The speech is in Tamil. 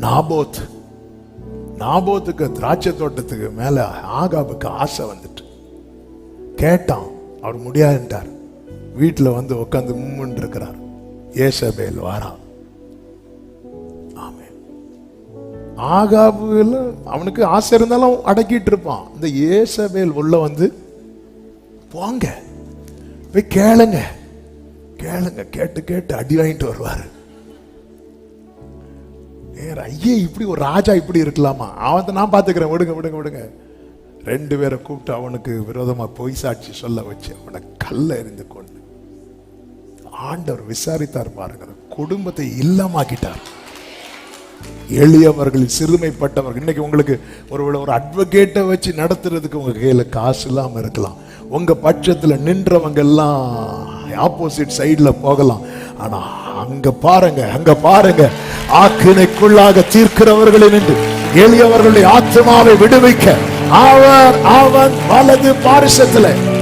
நாபோத் நாபோத்துக்கு திராட்சை தோட்டத்துக்கு மேலே ஆகாபுக்கு ஆசை வந்துட்டு. கேட்டான் அவர் முடியாதுன்ட்டார். வீட்டில் வந்து உட்காந்து மும்முன்னு இருக்கிறார். ஏசபேல் வாரா. ஆமே ஆகாபுல அவனுக்கு ஆசை இருந்தாலும் அடக்கிட்டு இருப்பான். இந்த ஏசபேல் உள்ள வந்து போங்க போய் கேளுங்க. கேளுங்க கேட்டு கேட்டு அடி வாங்கிட்டு வருவாரு. ஏன் ஐயே இப்படி ஒரு ராஜா இப்படி இருக்கலாமா? அவன் நான் பார்த்துக்கிறேன். விடுங்க விடுங்க விடுங்க. ரெண்டு பேரை கூப்பிட்டு அவனுக்கு விரோதமாக பொய் சாட்சி சொல்ல வச்சு அவனை கல்ல எறிந்து கொண்டு ஆண்டவர் விசாரித்தார் பாருங்க குடும்பத்தை இல்லாமாக்கிட்டார். எளியவர்கள் சிறுமைப்பட்டவர்கள். இன்னைக்கு உங்களுக்கு ஒருவேளை ஒரு அட்வொகேட்டை வச்சு நடத்துறதுக்கு உங்க கையில் காசு இல்லாமல் இருக்கலாம். உங்க பட்சத்தில் நின்றவங்க எல்லாம் ஆப்போசிட் சைடில் போகலாம். ஆனால் அங்கே பாருங்க அங்கே பாருங்க. ஆக்கினைக்குள்ளாக தீர்க்கிறவர்களை நின்று எளியவர்களுடைய ஆத்மாவை விடுவிக்க. அவர் அவன் வலது பாரிசத்தில்